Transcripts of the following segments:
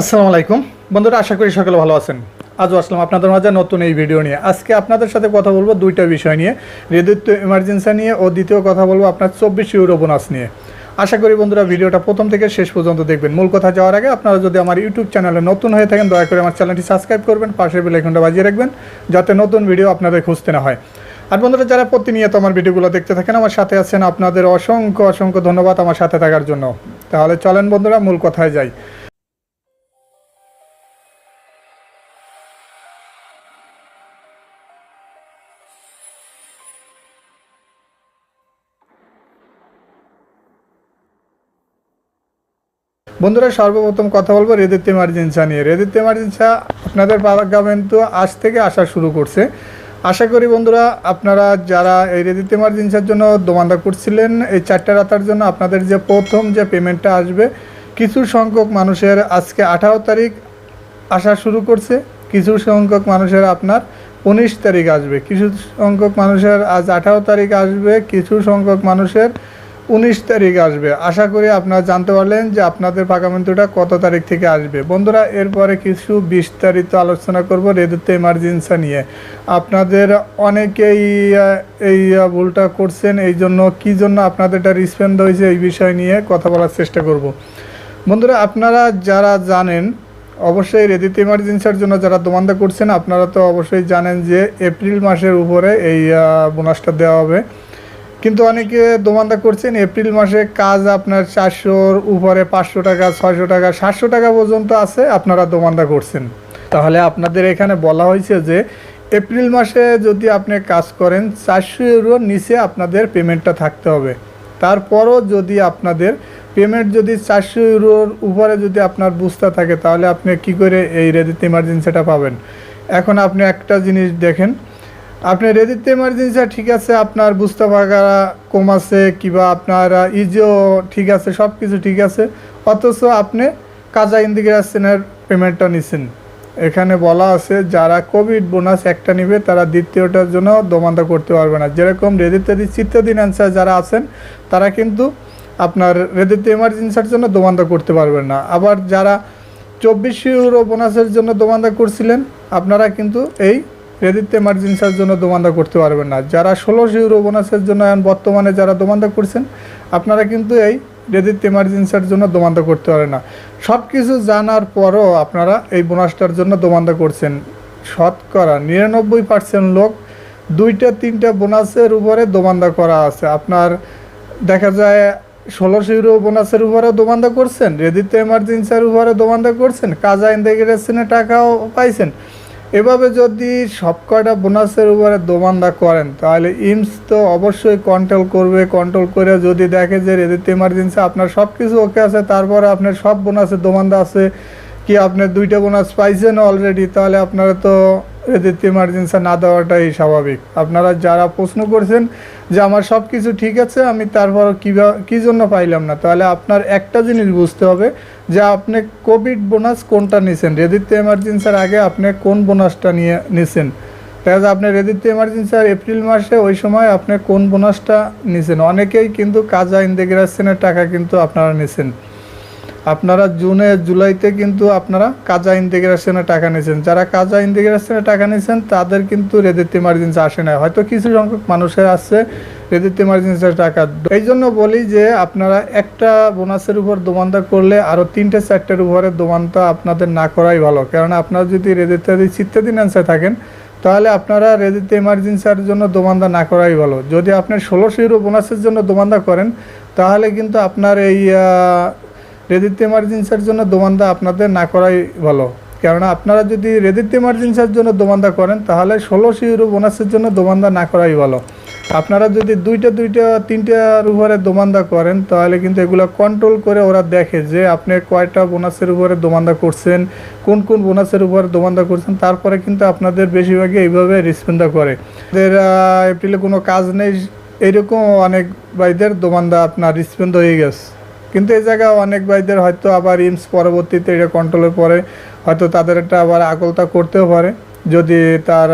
আসসালামু আলাইকুম। বন্ধুরা, আশা করি সকলে ভালো আছেন। আজও আসলাম আপনাদের মাঝে নতুন এই ভিডিও নিয়ে। আজকে আপনাদের সাথে কথা বলব দুইটা বিষয় নিয়ে। রেদিত্ব ইমার্জেন্সি নিয়ে ও দ্বিতীয় কথা বলব আপনার চব্বিশ ইউরো বোনাস নিয়ে। আশা করি বন্ধুরা, ভিডিওটা প্রথম থেকে শেষ পর্যন্ত দেখবেন। মূল কথা যাওয়ার আগে আপনারা যদি আমার ইউটিউব চ্যানেলে নতুন হয়ে থাকেন, দয়া করে আমার চ্যানেলটি সাবস্ক্রাইব করবেন, পাশের বেলাইকনটা বাজিয়ে রাখবেন, যাতে নতুন ভিডিও আপনাদের খুঁজতে না হয়। আর বন্ধুরা, যারা প্রতিনিয়ত আমার ভিডিওগুলো দেখতে থাকেন, আমার সাথে আছেন আপনাদের অসংখ্য অসংখ্য ধন্যবাদ আমার সাথে থাকার জন্য। তাহলে চলেন বন্ধুরা, মূল কথায় যাই। বন্ধুরা, সর্বপ্রথম কথা বলব রেদিত এমার্জেন্সা নিয়ে। রেদিত এমার্জেন্সা আপনাদের পাগাবেন তো আজ থেকে আসা শুরু করছে। আশা করি বন্ধুরা, আপনারা যারা এই রেদিত এমার্জেন্সার জন্য দোমান্দা করছিলেন, এই চারটে রাতার জন্য আপনাদের যে প্রথম যে পেমেন্টটা আসবে, কিছু সংখ্যক মানুষের আজকে আঠারো তারিখ আসা শুরু করছে, কিছু সংখ্যক মানুষের আপনার উনিশ তারিখ আসবে, কিছু সংখ্যক মানুষের আজ আঠারো তারিখ আসবে, কিছু সংখ্যক মানুষের উনিশ তারিখ আসবে। আশা করি আপনারা জানতে পারলেন যে আপনাদের পাকামেন্টুটা কত তারিখ থেকে আসবে। বন্ধুরা, এরপরে কিছু বিস্তারিত আলোচনা করব রেদুতে এমার্জেন্সি নিয়ে। আপনাদের অনেকেই এই ভুলটা করছেন, এই জন্য কী জন্য আপনাদের এটা রিসপেন্ড হয়েছে এই বিষয় নিয়ে কথা বলার চেষ্টা করব। বন্ধুরা, আপনারা যারা জানেন, অবশ্যই রেদিত ইমার্জেন্সির জন্য যারা দোমান্দা করছেন, আপনারা তো অবশ্যই জানেন যে এপ্রিল মাসের উপরে এই বোনাসটা দেওয়া হবে। কিন্তু অনেকে দোমান্দা করছেন, এপ্রিল মাসে কাজ আপনার চারশোর উপরে পাঁচশো টাকা, ছয়শো টাকা, সাতশো টাকা পর্যন্ত আছে, আপনারা দোমান্দা করছেন। তাহলে আপনাদের এখানে বলা হয়েছে যে, এপ্রিল মাসে যদি আপনি কাজ করেন, চারশো ইউরোর নিচে আপনাদের পেমেন্টটা থাকতে হবে। তারপরও যদি আপনাদের পেমেন্ট যদি চারশো ইউরোর উপরে যদি আপনার বুঝতে থাকে, তাহলে আপনি কি করে এই রেদিত ইমার্জেন্সিটা পাবেন? এখন আপনি একটা জিনিস দেখেন আপনি রেদিত এমার্জেন্সি ঠিক আছে, আপনার বুঝতে পারা কম আছে, কিংবা আপনার ইজিও ঠিক আছে সব কিছু ঠিক আছে, অথচ আপনি কাজা ইন্দিগ্রেশনের পেমেন্টটা নিছেন। এখানে বলা আছে, যারা কোভিড বোনাস একটা নিবে, তারা দ্বিতীয়টার জন্য দোমান্দা করতে পারবে না। যেরকম রেদিতাদি চিত্তাদিন অ্যান্সার যারা আছেন, তারা কিন্তু আপনার রেদিত এমার্জেন্সির জন্য দোমান্দা করতে পারবেন না। আবার যারা চব্বিশ ইউরো বোনাসের জন্য দোমান্দা করছিলেন, আপনারা কিন্তু এই ক্রেডিট এমার্জেন্সির জন্য দোমান্দা করতে পারবেন না। যারা ষোলোশো ইউরো বোনাসের জন্য বর্তমানে যারা দোমান্দা করছেন, আপনারা কিন্তু এই ক্রেডিট এমার্জেন্সির জন্য দোমান্দা করতে পারেন না। সব কিছু জানার পরও আপনারা এই বোনাসটার জন্য দোমান্দা করছেন। শতকরা নিরানব্বই পার্সেন্ট লোক দুইটা, তিনটা বোনাসের উপরে দোমান্দা করা আছে। আপনার দেখা যায় ষোলোশো ইউরো বোনাসের উপরে দোমান্দা করছেন রেদিত এমার্জেন্সির উপরে দোমান্দা করছেন, কাজা ইন্টিগ্রেশনের টাকাও পাইছেন। এভাবে যদি সবকটা বোনাসের উপরে দোমান্দা করেন, তাহলে ইমস তো অবশ্যই কন্ট্রোল করবে কন্ট্রোল করে যদি দেখে যে রেদিতে ইমার্জেন্সি আপনার সব কিছু ওকে আছে, তারপরে আপনার সব বোনাসের দোমান্দা আছে, কি আপনার দুইটা বোনাস পাইছেন অলরেডি তাহলে আপনারা তো রেদিত এমার্জেন্সি না দেওয়াটাই স্বাভাবিক। আপনারা যারা প্রশ্ন করছেন যে আমার সব কিছু ঠিক আছে, আমি তারপর কীভাবে কী জন্য পাইলাম না? তাহলে আপনার একটা জিনিস বুঝতে হবে যে আপনি কোভিড বোনাস কোনটা নিছেন? রেদিত এমার্জেন্সির আগে আপনি কোন বোনাসটা নিয়ে, নিছেন? দেখা যায় আপনি রেদিত এমার্জেন্সি আর এপ্রিল মাসে ওই সময় আপনি কোন বোনাসটা নিছেন? অনেকেই কিন্তু কাজা ইন্টিগ্রেশনের টাকা কিন্তু আপনারা নিছেন। আপনারা জুনে, জুলাইতে কিন্তু আপনারা কাজা ইন্টিগ্রেশনের টাকা নিয়েছেন। যারা কাজা ইন্টিগ্রেশনের টাকা নিয়েছেন, তাদের কিন্তু রেদিত ইমার্জেন্সি আসে না হয়তো কিছু সংখ্যক মানুষের আসছে রেদিত ইমার্জেন্সির টাকা। এই জন্য বলি যে, আপনারা একটা বোনাসের উপর দোমান্দা করলে আরও তিনটে, চারটের উপরে দোমানটা আপনাদের না করাই ভালো। কেননা আপনারা যদি রেদিতাদি চিত্তাদিন অ্যান্সার থাকেন, তাহলে আপনারা রেদিতে এমার্জেন্সির জন্য দোমান্দা না করাই ভালো। যদি আপনি ষোলোশো ইউরো বোনাসের জন্য দোমান্দা করেন, তাহলে কিন্তু আপনার এই রেদিত এমার্জেন্সির জন্য দোমান্দা আপনাদের না করাই ভালো। কেননা আপনারা যদি রেদিত এমার্জেন্সির জন্য দোমান্দা করেন, তাহলে ষোলোশো ইউরো বোনাসের জন্য দোমান্দা না করাই ভালো। আপনারা যদি দুইটা দুইটা তিনটার উপরে দোমান্দা করেন, তাহলে কিন্তু এগুলো কন্ট্রোল করে ওরা দেখে যে আপনি কয়টা বোনাসের উপরে দোমান্দা করছেন, কোন কোন বোনাসের উপরে দোমান্দা করছেন, তারপরে কিন্তু আপনাদের বেশিরভাগই এইভাবে রিসপেন্ডা করে। এদের এপ্রিলে কোনো কাজ নেই, এরকম অনেক ভাইদের দোমান্দা আপনার রিসপেন্ড হয়ে গেছে। কিন্তু এই জায়গায় অনেক ভাইদের হয়তো আবার ইমস পরবর্তীতে এটা কন্ট্রোলের পরে হয়তো তাদের একটা আবার আকলতা করতেও পারে। যদি তার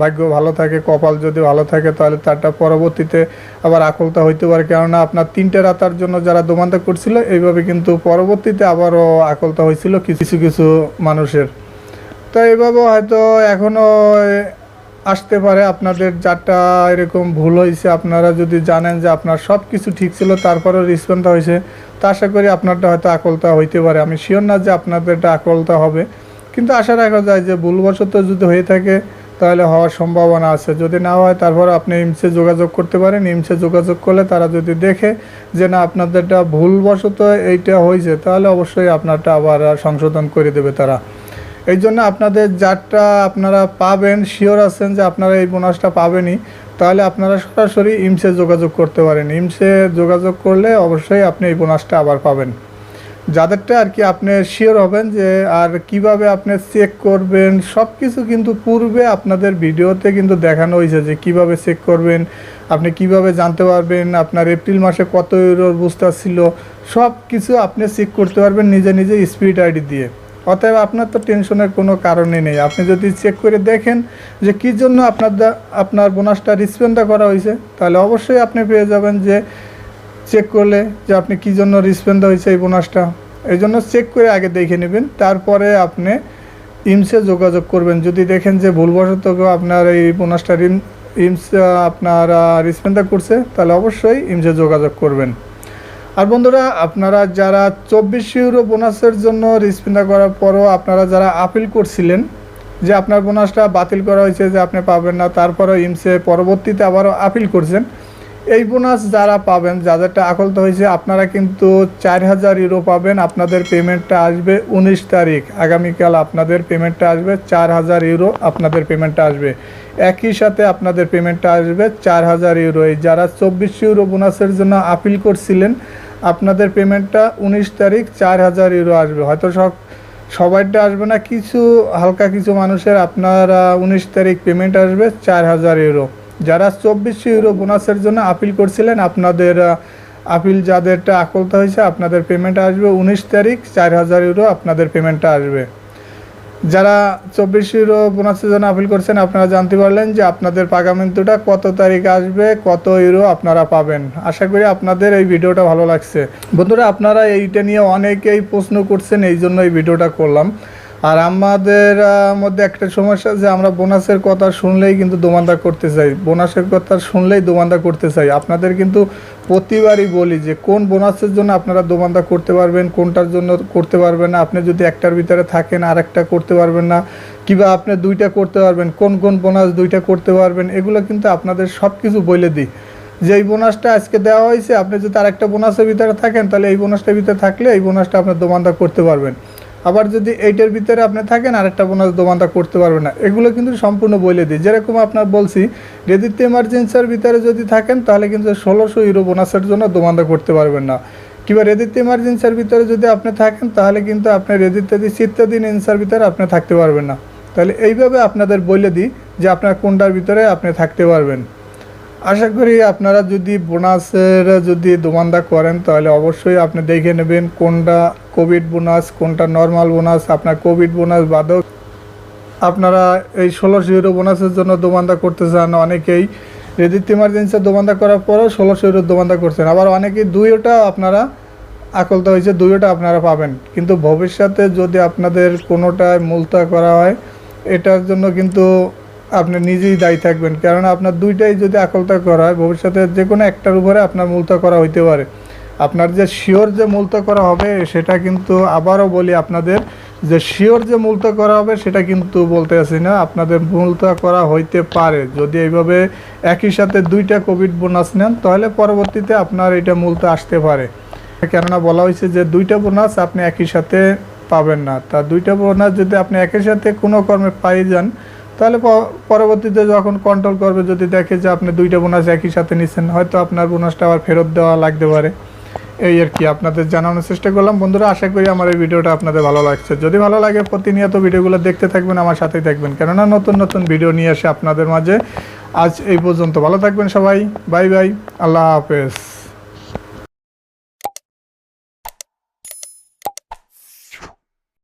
ভাগ্য ভালো থাকে, কপাল যদি ভালো থাকে, তাহলে তারটা পরবর্তীতে আবার আকলতা হইতে পারে। কেননা আপনার তিনটে রাতার জন্য যারা দোমানতা করছিল, এইভাবে কিন্তু পরবর্তীতে আবারও আকলতা হয়েছিল কিছু কিছু মানুষের। তো এইভাবে হয়তো এখনও আসতে পারে, আপনাদের যারটা এরকম ভুল হয়েছে, আপনারা যদি জানেন যে আপনার সব কিছু ঠিক ছিল, তারপরেও রিসপন্সটা হয়েছে, তা আশা করি আপনারটা হয়তো আকলতা হইতে পারে। আমি শিওর না যে আপনাদেরটা আকলতা হবে, কিন্তু আশা রাখা যায় যে ভুলবশত যদি হয়ে থাকে, তাহলে হওয়ার সম্ভাবনা আছে। যদি না হয়, তারপর আপনি ইমসে যোগাযোগ করতে পারেন। ইমসে যোগাযোগ করলে তারা যদি দেখে যে না, আপনাদেরটা ভুলবশত এইটা হয়েছে, তাহলে অবশ্যই আপনারটা আবার সংশোধন করে দেবে তারা। এই জন্য আপনাদের যারটা আপনারা পাবেন শিওর আছেন যে আপনারা এই বোনাসটা পাবেনই, তাহলে আপনারা সরাসরি ইমসে যোগাযোগ করতে পারেন। ইমসে যোগাযোগ করলে অবশ্যই আপনি এই বোনাসটা আবার পাবেন। যাদেরটা আর কি আপনি শিওর হবেন যে আর কীভাবে আপনি চেক করবেন সব কিছু কিন্তু পূর্বে আপনাদের ভিডিওতে কিন্তু দেখানো হয়েছে যে কীভাবে চেক করবেন, আপনি কীভাবে জানতে পারবেন আপনার এপ্রিল মাসে কত ইউরোর বুস্টার ছিল সব কিছু আপনি চেক করতে পারবেন নিজে নিজে স্পিড আইডি দিয়ে। অতএব আপনার তো টেনশনের কোনো কারণই নেই। আপনি যদি চেক করে দেখেন যে কী জন্য আপনার আপনার বোনাসটা রিসপেন্ডটা করা হয়েছে, তাহলে অবশ্যই আপনি পেয়ে যাবেন যে চেক করলে যে আপনি কী জন্য রিসপেন্ড হয়েছে এই বোনাসটা এই জন্য চেক করে আগে দেখে নেবেন, তারপরে আপনি ইমসে যোগাযোগ করবেন। যদি দেখেন যে ভুলবশত কেউ আপনার এই বোনাসটা ইমস আপনার রিসপেন্ডটা করছে, তাহলে অবশ্যই ইমসে যোগাযোগ করবেন। আর বন্ধুরা, আপনারা যারা চব্বিশ ইউরো বোনাসের জন্য রিসপেন্ডা করার পরও আপনারা যারা আপিল করছিলেন যে আপনার বোনাসটা বাতিল করা হয়েছে, যে আপনি পাবেন না, তারপরেও ইমসে পরবর্তীতে আবারও আপিল করছেন। এই বোনাস যারা পাবেন, যাদেরটা আকলত হয়েছে, আপনারা কিন্তু চার হাজার ইউরো পাবেন। আপনাদের পেমেন্টটা আসবে উনিশ তারিখ। আগামীকাল আপনাদের পেমেন্টটা আসবে চার হাজার ইউরো। আপনাদের পেমেন্টটা আসবে। একই সাথে আপনাদের পেমেন্টটা আসবে চার হাজার ইউরো। এই যারা চব্বিশ ইউরো বোনাসের জন্য আপিল করছিলেন আপনাদের পেমেন্টটা উনিশ তারিখ চার হাজার ইউরো আসবে। হয়তো সব, সবাইটা আসবে না, কিছু, হালকা কিছু মানুষের আপনারা উনিশ তারিখ পেমেন্ট আসবে চার হাজার ইউরো। যারা চব্বিশ ইউরো বোনাসের জন্য আপিল করছিলেন, আপনাদের আপিল যাদেরটা আকলতা হয়েছে, আপনাদের পেমেন্ট আসবে উনিশ তারিখ চার হাজার ইউরো, আপনাদের পেমেন্টটা আসবে। যারা চব্বিশ ইউরো বোনাস সিজনে আপিল করছেন, আপনারা জানতে পারলেন যে আপনাদের পাগামিন্তুটা কত তারিখ আসবে, কত ইউরো আপনারা পাবেন। আশা করি আপনাদের এই ভিডিওটা ভালো লাগছে। বন্ধুরা, আপনারা এইটা নিয়ে অনেকেই প্রশ্ন করছেন এই জন্য এই ভিডিওটা করলাম। আর আমাদের মধ্যে একটা সমস্যা যে আমরা বোনাসের কথা শুনলেই কিন্তু দোমান্দা করতে চাই। বোনাসের কথা শুনলেই দোমান্দা করতে চাই। আপনাদের কিন্তু প্রতিবারই বলি যে কোন বোনাসের জন্য আপনারা দোমান্দা করতে পারবেন, কোনটার জন্য করতে পারবেন না। আপনি যদি একটার ভিতরে থাকেন আর একটা করতে পারবেন না, কিংবা আপনি দুইটা করতে পারবেন, কোন কোন বোনাস দুইটা করতে পারবেন, এগুলো কিন্তু আপনাদের সব কিছু বলে দিই। যে এই বোনাসটা আজকে দেওয়া হয়েছে, আপনি যদি আরেকটা বোনাসের ভিতরে থাকেন, তাহলে এই বোনাসটার ভিতরে থাকলে এই বোনাসটা আপনার দোমান্দা করতে পারবেন। আবার যদি এইটার ভিতরে আপনি থাকেন, আরেকটা বোনাস দোমান্দা করতে পারবেন না। এগুলো কিন্তু সম্পূর্ণ বলে দিই। যেরকম আপনার বলছি রেদিতে এমার্জেন্সির ভিতরে যদি থাকেন, তাহলে কিন্তু ষোলোশো ইউরো বোনাসের জন্য দোমান্দা করতে পারবেন না। কিংবা রেদিতে এমার্জেন্সির ভিতরে যদি আপনি থাকেন, তাহলে কিন্তু আপনি রেদিত্যাদি শীতাদিন এনসার ভিতরে আপনি থাকতে পারবেন না। তাহলে এইভাবে আপনাদের বলে দিই যে আপনার কোনটার ভিতরে আপনি থাকতে পারবেন। আশা করি আপনারা যদি বোনাসের যদি দোমান্দা করেন, তাহলে অবশ্যই আপনি দেখে নেবেন কোনটা কোভিড বোনাস, কোনটা নর্মাল বোনাস, আপনার কোভিড বোনাস বাদেও আপনারা এই ষোলোশো ইউরো বোনাসের জন্য দোমান্দা করতে চান অনেকেই। রেদিত ইমার্জেন্সি দোমান্দা করার পরও ষোলোশো ইউরো দোমান্দা করছেন। আবার অনেকেই দুইটা আপনারা আকলতা হয়েছে, দুইটা আপনারা পাবেন। কিন্তু ভবিষ্যতে যদি আপনাদের কোনোটায় মূলতা করা হয়, এটার জন্য কিন্তু আপনি নিজেই দায়ী থাকবেন। কেননা আপনার দুইটাই যদি আকলতা করা হয়, ভবিষ্যতে যে কোনো একটার উপরে আপনার মূলতা করা হইতে পারে। আপনার যে শিওর যে মূলতা করা হবে, সেটা কিন্তু আবারও বলি আপনাদের, যে শিওর যে মূলতা করা হবে, সেটা কিন্তু বলতে আসি না, আপনাদের মূলতা করা হইতে পারে। যদি এইভাবে একই সাথে দুইটা কোভিড বোনাস নেন, তাহলে পরবর্তীতে আপনার এটা মূলতা আসতে পারে। কেননা বলা হয়েছে যে দুইটা বোনাস আপনি একই সাথে পাবেন না। তা দুইটা বোনাস যদি আপনি একই সাথে কোনো কর্মে পাই যান তাহলে পরবর্তীতে যখন কন্ট্রোল করবে, যদি দেখে যে আপনি দুইটা বোনাস একই সাথে নিচ্ছেন হয়তো আপনার বোনাসটা আবার ফেরত দেওয়া লাগতে পারে। এই আর কি, আপনাদের জানানোর চেষ্টা করলাম। বন্ধুরা, আশা করি আমার এই ভিডিওটা আপনাদের ভালো লাগছে। যদি ভালো লাগে, প্রতিনিয়ত ভিডিওগুলো দেখতে থাকবেন, আমার সাথেই থাকবেন। কেননা নতুন নতুন ভিডিও নিয়ে আসে আপনাদের মাঝে। আজ এই পর্যন্ত ভালো থাকবেন সবাই। Bye bye. আল্লাহ হাফেজ।